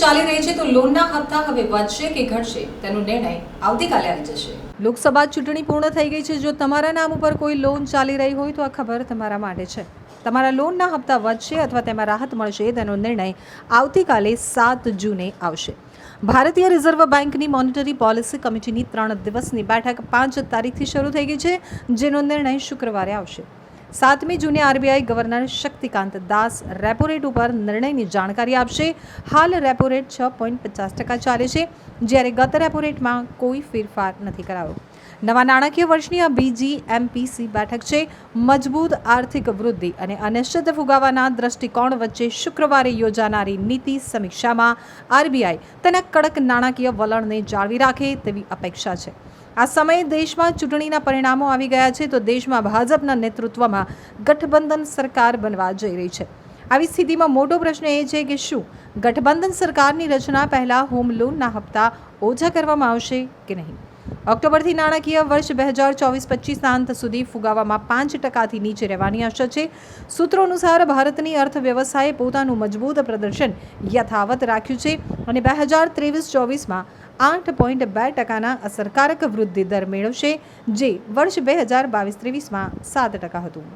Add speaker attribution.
Speaker 1: ચાલી રહી છે તો લોનના હપ્તા હવે વધશે કે ઘટશે તેનો નિર્ણય આવતીકાલે આવી જશે. લોકસભા ચૂંટણી પૂર્ણ થઈ ગઈ છે. જો તમારા નામ ઉપર કોઈ લોન ચાલી રહી હોય તો આ ખબર તમારા માટે છે. તમારા લોનના હપ્તા વધશે અથવા તેમાં રાહત મળશે તેનો નિર્ણય આવતીકાલે સાત જૂને આવશે. ભારતીય રિઝર્વ બેંકની મોનિટરી પોલિસી કમિટીની ત્રણ દિવસની બેઠક પાંચ તારીખથી શરૂ થઈ ગઈ છે, જેનો નિર્ણય શુક્રવારે આવશે. સાતમી જૂને RBI governor Shaktikanta Das repo rate ઉપર નિર્ણયની જાણકારી આપશે. હાલ રેપો રેટ છ પોઈન્ટ પચાસ ટકા ચાલે છે, જ્યારે ગત રેપો રેટમાં કોઈ ફેરફાર નથી કરાયો. નવા નાણાકીય વર્ષની આ બીજી એમપીસી બેઠક છે, મજબૂત આર્થિક વૃદ્ધિ અને અનિશ્ચિત ફુગાવાના દ્રષ્ટિકોણ વચ્ચે શુક્રવારે યોજાનારી નીતિ સમીક્ષામાં આરબીઆઈ તેના કડક નાણાકીય વલણને જાળવી રાખે તેવી અપેક્ષા છે. આ સમયે દેશમાં ચૂંટણીના પરિણામો આવી ગયા છે, તો દેશમાં ભાજપના નેતૃત્વમાં ગઠબંધન સરકાર બનવા જઈ રહી છે. આવી સ્થિતિમાં મોટો પ્રશ્ન એ છે કે શું? ગઠબંધન સરકારની રચના પહેલાં હોમ લોનના હપ્તા ઓછા કરવામાં આવશે કે નહીં? ઓક્ટોબરથી નાણાકીય વર્ષ બે હજાર ચોવીસ પચીસના અંત સુધી ફુગાવામાં પાંચ ટકાથી નીચે રહેવાની આશા છે. સૂત્રો અનુસાર ભારતની અર્થવ્યવસ્થાએ પોતાનું મજબૂત પ્રદર્શન યથાવત રાખ્યું છે અને બે હજાર ત્રેવીસ ચોવીસમાં આઠ પોઈન્ટ બે ટકાના અસરકારક વૃદ્ધિ દર મેળવશે, જે વર્ષ બે હજાર બાવીસ ત્રેવીસમાં સાત ટકા હતું.